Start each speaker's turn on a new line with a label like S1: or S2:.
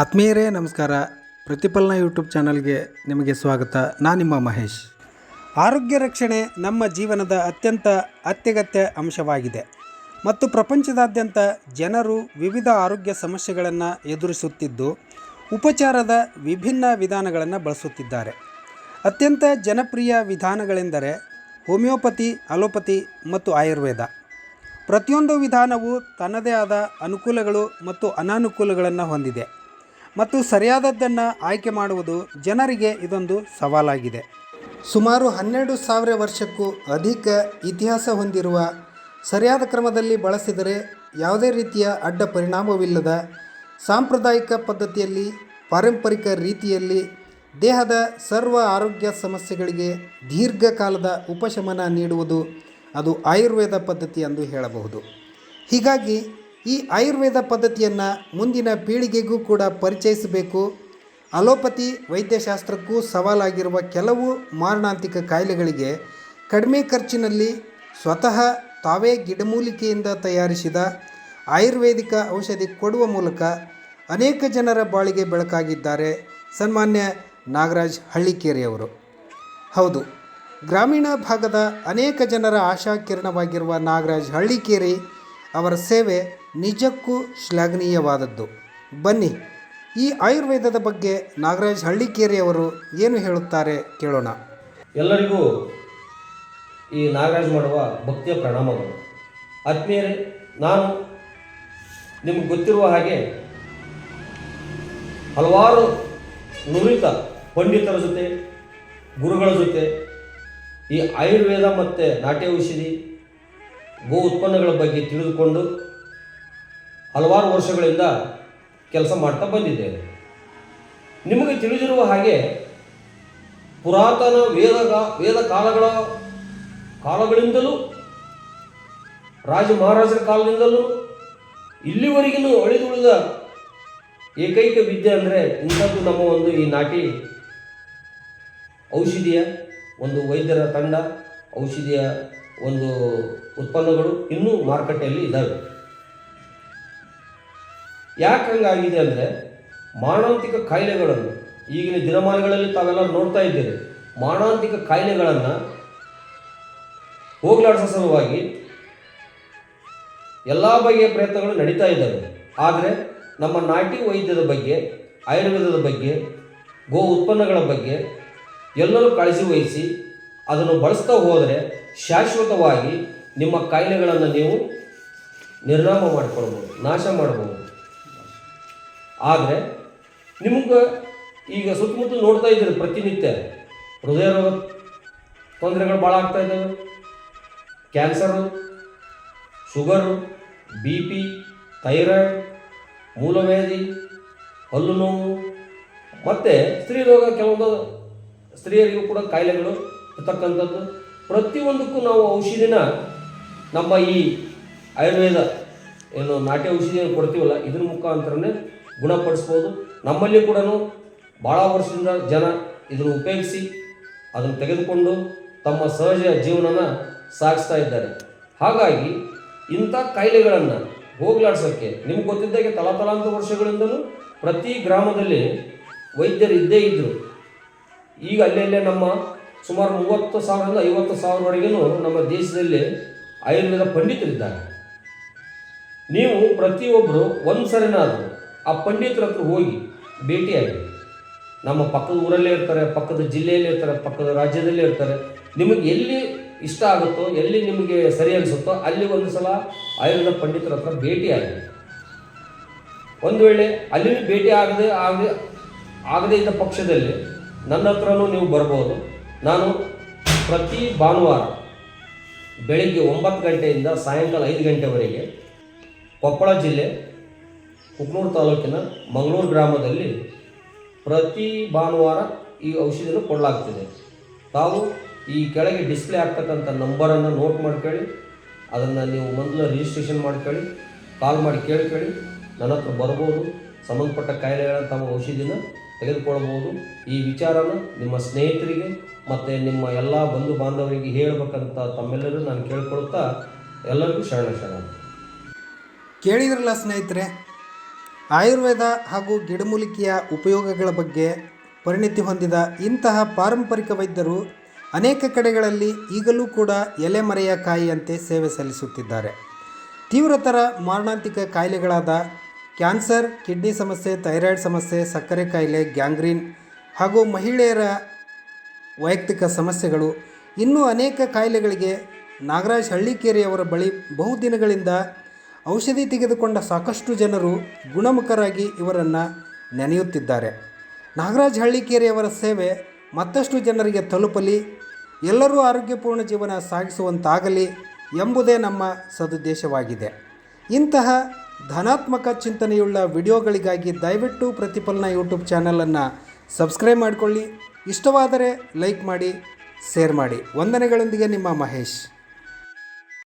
S1: ಆತ್ಮೀಯರೇ, ನಮಸ್ಕಾರ. ಪ್ರತಿಫಲನ ಯೂಟ್ಯೂಬ್ ಚಾನಲ್ಗೆ ನಿಮಗೆ ಸ್ವಾಗತ. ನಾನು ನಿಮ್ಮ ಮಹೇಶ್. ಆರೋಗ್ಯ ರಕ್ಷಣೆ ನಮ್ಮ ಜೀವನದ ಅತ್ಯಂತ ಅತ್ಯಗತ್ಯ ಅಂಶವಾಗಿದೆ. ಮತ್ತು ಪ್ರಪಂಚದಾದ್ಯಂತ ಜನರು ವಿವಿಧ ಆರೋಗ್ಯ ಸಮಸ್ಯೆಗಳನ್ನು ಎದುರಿಸುತ್ತಿದ್ದು, ಉಪಚಾರದ ವಿಭಿನ್ನ ವಿಧಾನಗಳನ್ನು ಬಳಸುತ್ತಿದ್ದಾರೆ. ಅತ್ಯಂತ ಜನಪ್ರಿಯ ವಿಧಾನಗಳೆಂದರೆ ಹೋಮಿಯೋಪತಿ, ಅಲೋಪತಿ ಮತ್ತು ಆಯುರ್ವೇದ. ಪ್ರತಿಯೊಂದು ವಿಧಾನವು ತನ್ನದೇ ಆದ ಅನುಕೂಲಗಳು ಮತ್ತು ಅನಾನುಕೂಲಗಳನ್ನು ಹೊಂದಿದೆ. ಮತ್ತು ಸರಿಯಾದದ್ದನ್ನು ಆಯ್ಕೆ ಮಾಡುವುದು ಜನರಿಗೆ ಇದೊಂದು ಸವಾಲಾಗಿದೆ. ಸುಮಾರು ಹನ್ನೆರಡು ಸಾವಿರ ವರ್ಷಕ್ಕೂ ಅಧಿಕ ಇತಿಹಾಸ ಹೊಂದಿರುವ ಸರಿಯಾದ ಕ್ರಮದಲ್ಲಿ ಬಳಸಿದರೆ ಯಾವುದೇ ರೀತಿಯ ಅಡ್ಡ ಪರಿಣಾಮವಿಲ್ಲದ ಸಾಂಪ್ರದಾಯಿಕ ಪದ್ಧತಿಯಲ್ಲಿ, ಪಾರಂಪರಿಕ ರೀತಿಯಲ್ಲಿ ದೇಹದ ಸರ್ವ ಆರೋಗ್ಯ ಸಮಸ್ಯೆಗಳಿಗೆ ದೀರ್ಘಕಾಲದ ಉಪಶಮನ ನೀಡುವುದು ಅದು ಆಯುರ್ವೇದ ಪದ್ಧತಿ ಎಂದು ಹೇಳಬಹುದು. ಹೀಗಾಗಿ ಈ ಆಯುರ್ವೇದ ಪದ್ಧತಿಯನ್ನು ಮುಂದಿನ ಪೀಳಿಗೆಗೂ ಕೂಡ ಪರಿಚಯಿಸಬೇಕು. ಅಲೋಪತಿ ವೈದ್ಯಶಾಸ್ತ್ರಕ್ಕೂ ಸವಾಲಾಗಿರುವ ಕೆಲವು ಮಾರಣಾಂತಿಕ ಕಾಯಿಲೆಗಳಿಗೆ ಕಡಿಮೆ ಖರ್ಚಿನಲ್ಲಿ ಸ್ವತಃ ತಾವೇ ಗಿಡಮೂಲಿಕೆಯಿಂದ ತಯಾರಿಸಿದ ಆಯುರ್ವೇದಿಕ ಔಷಧಿ ಕೊಡುವ ಮೂಲಕ ಅನೇಕ ಜನರ ಬಾಳಿಗೆ ಬೆಳಕಾಗಿದ್ದಾರೆ. ಸನ್ಮಾನ್ಯ ನಾಗರಾಜ್ ಹಳ್ಳಿಕೇರಿಯವರು. ಹೌದು, ಗ್ರಾಮೀಣ ಭಾಗದ ಅನೇಕ ಜನರ ಆಶಾಕಿರಣವಾಗಿರುವ ನಾಗರಾಜ್ ಹಳ್ಳಿಕೇರಿ ಅವರ ಸೇವೆ ನಿಜಕ್ಕೂ ಶ್ಲಾಘನೀಯವಾದದ್ದು. ಬನ್ನಿ, ಈ ಆಯುರ್ವೇದದ ಬಗ್ಗೆ ನಾಗರಾಜ್ ಹಳ್ಳಿಕೇರಿಯವರು ಏನು ಹೇಳುತ್ತಾರೆ ಕೇಳೋಣ.
S2: ಎಲ್ಲರಿಗೂ ಈ ನಾಗರಾಜ್ ಮಾಡುವ ಭಕ್ತಿಯ ಪ್ರಣಾಮಗಳು ಆತ್ಮೀಯರೇ, ನಾನು ನಿಮ್ಗೆ ಗೊತ್ತಿರುವ ಹಾಗೆ ಹಲವಾರು ನುರಿತ ಪಂಡಿತರ ಜೊತೆ, ಗುರುಗಳ ಜೊತೆ ಈ ಆಯುರ್ವೇದ ಮತ್ತು ನಾಟ್ಯ ಔಷಧಿ ಗೋ ಉತ್ಪನ್ನಗಳ ಬಗ್ಗೆ ತಿಳಿದುಕೊಂಡು ಹಲವಾರು ವರ್ಷಗಳಿಂದ ಕೆಲಸ ಮಾಡ್ತಾ ಬಂದಿದ್ದೇನೆ. ನಿಮಗೆ ತಿಳಿದಿರುವ ಹಾಗೆ ಪುರಾತನ ವೇದ ವೇದ ಕಾಲಗಳ ಕಾಲಗಳಿಂದಲೂ, ರಾಜ ಮಹಾರಾಜರ ಕಾಲದಿಂದಲೂ ಇಲ್ಲಿವರೆಗಿನೂ ಅಳಿದುಳಿದ ಏಕೈಕ ವಿದ್ಯೆ ಅಂದರೆ ಇಂಥದ್ದು ನಮ್ಮ ಒಂದು ಈ ನಾಟಿ ಔಷಧಿಯ ಒಂದು ವೈದ್ಯರ ತಂಡ, ಔಷಧಿಯ ಒಂದು ಉತ್ಪನ್ನಗಳು ಇನ್ನೂ ಮಾರುಕಟ್ಟೆಯಲ್ಲಿ ಇದ್ದಾವೆ ಯಾಕೆ ಹಂಗಾಗಿದೆ ಅಂದರೆ ಮಾರಣಾಂತಿಕ ಕಾಯಿಲೆಗಳನ್ನು, ಈಗಿನ ದಿನಮಾನಗಳಲ್ಲಿ ತಾವೆಲ್ಲ ನೋಡ್ತಾ ಇದ್ದೀರಿ ಮಾರಣಾಂತಿಕ ಕಾಯಿಲೆಗಳನ್ನು ಹೋಗಲಾಡಿಸೋ ಸಲುವಾಗಿ ಎಲ್ಲ ಬಗೆಯ ಪ್ರಯತ್ನಗಳು ನಡೀತಾ ಇದ್ದಾವೆ. ಆದರೆ ನಮ್ಮ ನಾಟಿ ವೈದ್ಯದ ಬಗ್ಗೆ, ಆಯುರ್ವೇದದ ಬಗ್ಗೆ, ಗೋ ಉತ್ಪನ್ನಗಳ ಬಗ್ಗೆ ಎಲ್ಲರೂ ಕಾಳಜಿ ವಹಿಸಿ ಅದನ್ನು ಬಳಸ್ತಾ ಹೋದರೆ ಶಾಶ್ವತವಾಗಿ ನಿಮ್ಮ ಕಾಯಿಲೆಗಳನ್ನು ನೀವು ನಿರ್ನಾಮ ಮಾಡಿಕೊಳ್ಬೋದು ನಾಶ ಮಾಡ್ಬೋದು ಆದರೆ ನಿಮ್ಗೆ ಈಗ ಸುತ್ತಮುತ್ತ ನೋಡ್ತಾ ಇದ್ದೀರಿ ಪ್ರತಿನಿತ್ಯ. ಹೃದಯ ರೋಗ ತೊಂದರೆಗಳು ಭಾಳ ಆಗ್ತಾ ಇದ್ದಾವೆ. Cancer, sugar, B P, thyroid, ಮೂಲವ್ಯಾಧಿ, ಹಲ್ಲು ನೋವು. ಮತ್ತು ಸ್ತ್ರೀ ರೋಗ ಕೆಲವೊಂದು ಸ್ತ್ರೀಯರಿಗೂ ಕೂಡ ಕಾಯಿಲೆಗಳು ಇರ್ತಕ್ಕಂಥದ್ದು ಪ್ರತಿಯೊಂದಕ್ಕೂ ನಾವು ಔಷಧಿನ ನಮ್ಮ ಈ ಆಯುರ್ವೇದ ಏನು ನಾಟಿ ಔಷಧಿಯನ್ನು ಕೊಡ್ತೀವಲ್ಲ, ಇದ್ರ ಮುಖಾಂತರನೇ ಗುಣಪಡಿಸ್ಬೋದು. ನಮ್ಮಲ್ಲಿ ಕೂಡ ಭಾಳ ವರ್ಷದಿಂದ ಜನ ಇದನ್ನು ಉಪಯೋಗಿಸಿ ಅದನ್ನು ತೆಗೆದುಕೊಂಡು ತಮ್ಮ ಸಹಜ ಜೀವನನ ಸಾಗಿಸ್ತಾ ಇದ್ದಾರೆ. ಹಾಗಾಗಿ ಇಂಥ ಕಾಯಿಲೆಗಳನ್ನು ಹೋಗ್ಲಾಡ್ಸೋಕ್ಕೆ ನಿಮ್ಗೆ ಗೊತ್ತಿದ್ದಾಗೆ ತಲಾತಲಾಂತರ ವರ್ಷಗಳಿಂದಲೂ ಪ್ರತಿ ಗ್ರಾಮದಲ್ಲಿ ವೈದ್ಯರು ಇದ್ದೇ ಇದ್ದರು ಈಗ ಅಲ್ಲೆಲ್ಲೇ ನಮ್ಮ ಸುಮಾರು ಮೂವತ್ತು ಸಾವಿರದಿಂದ ಐವತ್ತು ಸಾವಿರವರೆಗೂ ನಮ್ಮ ದೇಶದಲ್ಲಿ ಆಯುರ್ವೇದ ಪಂಡಿತರಿದ್ದಾರೆ. ನೀವು ಪ್ರತಿಯೊಬ್ಬರು ಒಂದು ಸರಿನಾದರೂ ಆ ಪಂಡಿತರ ಹತ್ರ ಹೋಗಿ ಭೇಟಿಯಾಗಿ. ನಮ್ಮ ಪಕ್ಕದ ಊರಲ್ಲೇ ಇರ್ತಾರೆ, ಪಕ್ಕದ ಜಿಲ್ಲೆಯಲ್ಲೇ ಇರ್ತಾರೆ, ಪಕ್ಕದ ರಾಜ್ಯದಲ್ಲೇ ಇರ್ತಾರೆ. ನಿಮಗೆ ಎಲ್ಲಿ ಇಷ್ಟ ಆಗುತ್ತೋ, ಎಲ್ಲಿ ನಿಮಗೆ ಸರಿ ಅನಿಸುತ್ತೋ ಅಲ್ಲಿ ಒಂದು ಸಲ ಆಯುರ್ವೇದ ಪಂಡಿತರ ಹತ್ರ ಭೇಟಿಯಾಗಿ. ಒಂದು ವೇಳೆ ಅಲ್ಲಿ ಭೇಟಿ ಆಗದೆ ಆಗದೆ ಆಗದೇ ಇದ್ದ ಪಕ್ಷದಲ್ಲಿ ನನ್ನ ಹತ್ರನೂ ನೀವು ಬರ್ಬೋದು. ನಾನು ಪ್ರತಿ ಭಾನುವಾರ ಬೆಳಿಗ್ಗೆ ಒಂಬತ್ತು ಗಂಟೆಯಿಂದ ಸಾಯಂಕಾಲ ಐದು ಗಂಟೆವರೆಗೆ ಕೊಪ್ಪಳ ಜಿಲ್ಲೆ ಕುಕ್ನೂರು ತಾಲೂಕಿನ ಮಂಗಳೂರು ಗ್ರಾಮದಲ್ಲಿ ಪ್ರತಿ ಭಾನುವಾರ ಈ ಔಷಧಿಯನ್ನು ಕೊಡಲಾಗ್ತಿದೆ. ತಾವು ಈ ಕೆಳಗೆ ಡಿಸ್ಪ್ಲೇ ಆಗ್ತಕ್ಕಂಥ ನಂಬರನ್ನು ನೋಟ್ ಮಾಡ್ಕೊಳ್ಳಿ, ಅದನ್ನು ನೀವು ಮೊದಲು ರಿಜಿಸ್ಟ್ರೇಷನ್ ಮಾಡ್ಕೊಳ್ಳಿ ಕಾಲ್ ಮಾಡಿ ಕೇಳ್ಕೊಳ್ಳಿ. ನನ್ನ ಹತ್ರ ಬರ್ಬೋದು, ಸಂಬಂಧಪಟ್ಟ ಕಾಯಿಲೆಗಳ ತಮ್ಮ ಔಷಧಿನ ತೆಗೆದುಕೊಳ್ಬೋದು ಈ ವಿಚಾರನ ನಿಮ್ಮ ಸ್ನೇಹಿತರಿಗೆ ಮತ್ತು ನಿಮ್ಮ ಎಲ್ಲ ಬಂಧು ಬಾಂಧವರಿಗೆ ಹೇಳಬೇಕಂತ ತಮ್ಮೆಲ್ಲರೂ ನಾನು ಕೇಳ್ಕೊಳ್ತಾ ಎಲ್ಲರಿಗೂ ಶರಣ ಶರಣ.
S1: ಕೇಳಿದ್ರಲ್ಲ ಸ್ನೇಹಿತರೆ, ಆಯುರ್ವೇದ ಹಾಗೂ ಗಿಡಮೂಲಿಕೆಯ ಉಪಯೋಗಗಳ ಬಗ್ಗೆ ಪರಿಣಿತಿ ಹೊಂದಿದ ಇಂತಹ ಪಾರಂಪರಿಕ ವೈದ್ಯರು ಅನೇಕ ಕಡೆಗಳಲ್ಲಿ ಈಗಲೂ ಕೂಡ ಎಲೆಮರೆಯ ಕಾಯಿಯಂತೆ ಸೇವೆ ಸಲ್ಲಿಸುತ್ತಿದ್ದಾರೆ. ತೀವ್ರತರ ಮಾರಣಾಂತಿಕ ಕಾಯಿಲೆಗಳಾದ ಕ್ಯಾನ್ಸರ್, ಕಿಡ್ನಿ ಸಮಸ್ಯೆ, ಥೈರಾಯ್ಡ್ ಸಮಸ್ಯೆ, ಸಕ್ಕರೆ ಕಾಯಿಲೆ, ಗ್ಯಾಂಗ್ರೀನ್ ಹಾಗೂ ಮಹಿಳೆಯರ ವೈಯಕ್ತಿಕ ಸಮಸ್ಯೆಗಳು. ಇನ್ನೂ ಅನೇಕ ಕಾಯಿಲೆಗಳಿಗೆ ನಾಗರಾಜ್ ಹಳ್ಳಿಕೇರಿಯವರ ಬಳಿ ಬಹುದಿನಗಳಿಂದ ಔಷಧಿ ತೆಗೆದುಕೊಂಡ ಸಾಕಷ್ಟು ಜನರು ಗುಣಮುಖರಾಗಿ ಇವರನ್ನು ನೆನೆಯುತ್ತಿದ್ದಾರೆ. ನಾಗರಾಜ್ ಹಳ್ಳಿಕೇರಿಯವರ ಸೇವೆ ಮತ್ತಷ್ಟು ಜನರಿಗೆ ತಲುಪಲಿ, ಎಲ್ಲರೂ ಆರೋಗ್ಯಪೂರ್ಣ ಜೀವನ ಸಾಗಿಸುವಂತಾಗಲಿ ಎಂಬುದೇ ನಮ್ಮ ಸದುದ್ದೇಶವಾಗಿದೆ. ಇಂತಹ ಧನಾತ್ಮಕ ಚಿಂತನೆಯುಳ್ಳ ವಿಡಿಯೋಗಳಿಗಾಗಿ ದಯವಿಟ್ಟು ಪ್ರತಿಫಲನ ಯೂಟ್ಯೂಬ್ ಚಾನಲನ್ನು ಸಬ್ಸ್ಕ್ರೈಬ್ ಮಾಡಿಕೊಳ್ಳಿ. ಇಷ್ಟವಾದರೆ ಲೈಕ್ ಮಾಡಿ, ಶೇರ್ ಮಾಡಿ. ವಂದನೆಗಳೊಂದಿಗೆ ನಿಮ್ಮ ಮಹೇಶ್.